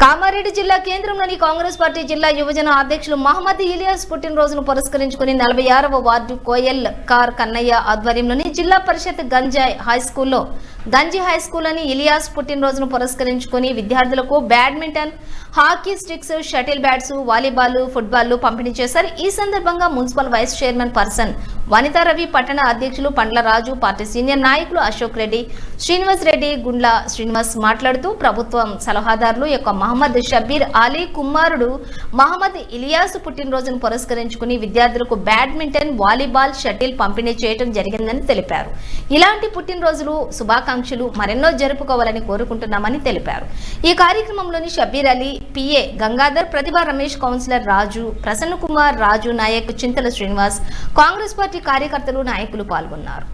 కామారెడ్డి జిల్లా కేంద్రంలోని కాంగ్రెస్ పార్టీ జిల్లా యువజన అధ్యక్షులు మహమ్మద్ ఇలియాస్ పుట్టినరోజును పురస్కరించుకుని నలభై ఆరవ వార్డు కోయల్ కార్ కన్నయ్య ఆధ్వర్యంలోని జిల్లా పరిషత్ గంజాయ్ హై స్కూల్లో గంజి హై స్కూల్ అని ఇలియాస్ పుట్టినరోజును పురస్కరించుకుని విద్యార్థులకు badminton hockey sticks shuttle bats volleyball football పంపిణీ చేశారు. ఈ సందర్భంగా municipal vice chairman person Vanitha Ravi పట్టణ అధ్యక్షులు పండ్ల రాజు పార్టీ సీనియర్ నాయకులు అశోక్ రెడ్డి శ్రీనివాస్ రెడ్డి గుండ్ల శ్రీనివాస్ మాట్లాడుతూ ప్రభుత్వం సలహాదారులు యొక్క మహమ్మద్ షబీర్ అలీ కుమారుడు మహమ్మద్ ఇలియాస్ పుట్టినరోజును పురస్కరించుకుని విద్యార్థులకు బ్యాడ్మింటన్ వాలీబాల్ షటిల్ పంపిణీ చేయడం జరిగిందని తెలిపారు. ఇలాంటి పుట్టినరోజులు శుభాకాంక్షలు మరెన్నో జరుపుకోవాలని కోరుకుంటున్నామని తెలిపారు. ఈ కార్యక్రమంలోని Shabbir Ali PA Gangadhar Pratibha Ramesh councillor Raju Prasanna Kumar Raju Naik Chintala Srinivas Congress party కార్యకర్తలు నాయకులు పాల్గొన్నారు.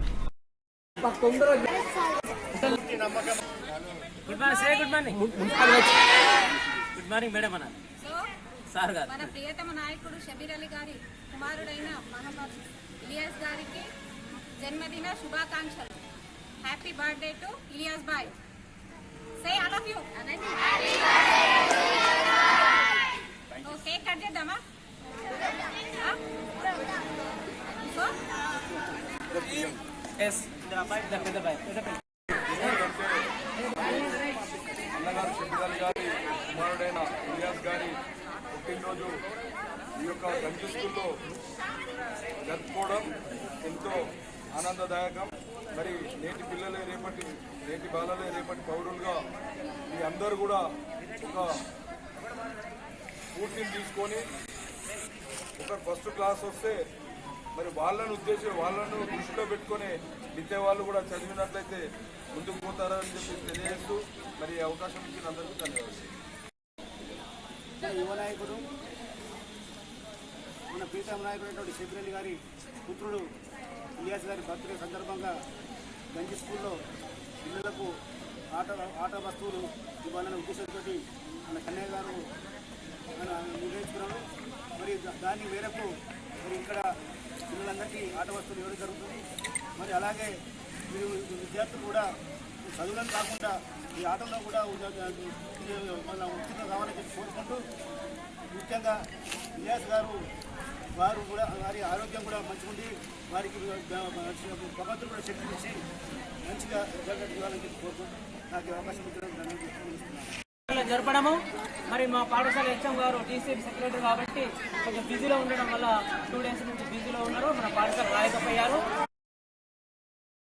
Good morning say good morning good morning madam అన్న సో సార్ గారు మన ప్రియతమ నాయకుడు షబీర్ అలీ గారి కుమారుడైన మహమ్మద్ ఇలియాస్ గారికి జన్మదిన శుభాకాంక్షలు. Happy birthday to Ilyas bye say all of you cake cut చేద్దామా ఆ? సో ఎస్ ఇద్దరు అబ్బాయి ఇద్దరు పెద్ద అబ్బాయి పెద్ద పెద్ద అన్నగారు షబ్బీర్ గారి కుమారుడైన ఇలియాస్ గారి పుట్టినరోజు ఈ యొక్క గంజు స్కూల్లో జరుపుకోవడం ఎంతో ఆనందదాయకం మరి నేటి పిల్లలే రేపటి నేటి బాలలే రేపటి పౌరులుగా మీ అందరూ కూడా ఒక స్ఫూర్తిని తీసుకొని ఒక ఫస్ట్ క్లాస్ వస్తే మరి వాళ్ళను ఉద్దేశం వాళ్ళను దృష్టిలో పెట్టుకొని మిగతా వాళ్ళు కూడా చదివినట్లయితే ముందుకు పోతారని చెప్పి తెలియజేస్తూ మరి అవకాశం ఇచ్చిన అందరికీ ధన్యవాదాలు. యువ నాయకుడు మన ప్రీతం నాయకుడైనటువంటి శబిరెడ్డి గారి పుత్రుడు ఇలియాస్ గారి బర్త్డే సందర్భంగా గంజి స్కూల్లో పిల్లలకు ఆట ఆట వస్తువులు ఇవ్వాలనే ఉద్దేశంతో మన కన్నయ్య గారు మన నిర్ణయించుకున్నాము మరి దాని మేరకు మరి ఇక్కడ పిల్లలందరికీ ఆట వస్తువులు ఇవ్వడం జరుగుతుంది. మరి అలాగే మీరు విద్యార్థులు కూడా చదువులను కాకుండా ఈ ఆటల్లో కూడా ఉద- మన ఉత్తీర్ణం కావాలని చెప్పి కోరుకుంటూ ముఖ్యంగా ఇలియాస్ గారు వారు కూడా వారి ఆరోగ్యం కూడా మంచిగుండి వారికి భగవంతుడు కూడా శక్తి ఇచ్చి మంచిగా రిజల్ట్ ఇవ్వాలని చెప్పి కోరుకుంటూ నాకు అవకాశం ఇచ్చడం జరపడము. మరి మా పాఠశాల హెచ్ఎం గారు టీసీఎం సెక్రటరీ కాబట్టి కొంచెం బిజీలో ఉండడం వల్ల టూ డేస్ నుంచి బిజీలో ఉన్నారు. మన పాఠశాల రాయకపోయారు.